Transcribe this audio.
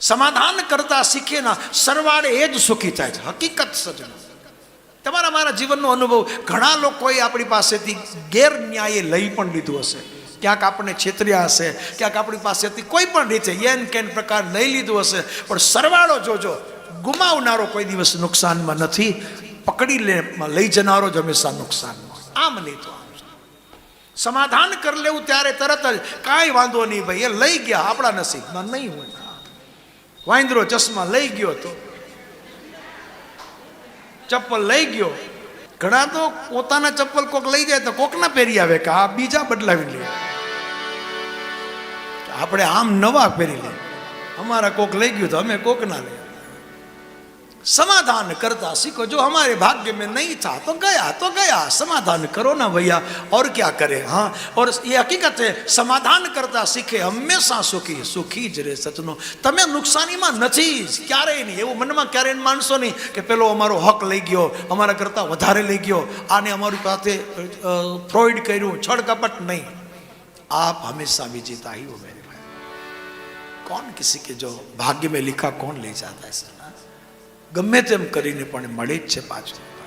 સમાધાન કરતા શીખે ના, સરવાળે એ જ સુખી થાય છે. હકીકત સજનો તમારા, મારા જીવનનો અનુભવ, ઘણા લોકોએ આપણી પાસેથી ગેરન્યાયે લઈ પણ લીધું હશે. ક્યાંક આપણને છેતર્યા હશે, ક્યાંક આપણી પાસેથી કોઈ પણ રીતે યેન કેન પ્રકાર લઈ લીધું હશે. પણ સરવાળો જોજો, ગુમાવનારો કોઈ દિવસ નુકસાનમાં નથી. પકડી લે લઈ જનારો જ હંમેશા નુકસાનમાં આમ નહીં તો સમાધાન કરી લેવું ત્યારે તરત જ કાંઈ વાંધો નહીં ભાઈ, એ લઈ ગયા આપણા નસીબમાં નહીં હોય. વાંદરો ચશ્મા લઈ ગયો તો, ચપ્પલ લઈ ગયો. ઘણા તો પોતાના ચપ્પલ કોક લઈ જાય તો કોકના પહેરી આવે કે આ બીજા બદલાવી લે. આપણે આમ નવા પહેરી લે. અમારા કોક લઈ ગયું તો અમે કોકના લે. समाधान करता सीखो जो हमारे भाग्य में नहीं था तो गया तो गया समाधान करो ना भैया और क्या करे हाँ और ये हकीकत है સમાધાન કરતા શીખે હંમેશા સુખી સુખી જ રહે સચનો તમે નુકસાનીમાં નથી જ ક્યારેય નહીં એવું મનમાં ક્યારેય માનશો નહીં કે પેલો અમારો હક લઈ ગયો અમારા કરતાં વધારે લઈ ગયો આને અમારી પાસે ફ્રોઈડ કર્યું છળ નહીં आप हमेशा विजेता ही हो मेरे भाई कौन किसी के जो भाग्य में लिखा कौन ले जाता है सर ગમે તેમ કરીને પણ મળે જ છે પાછું.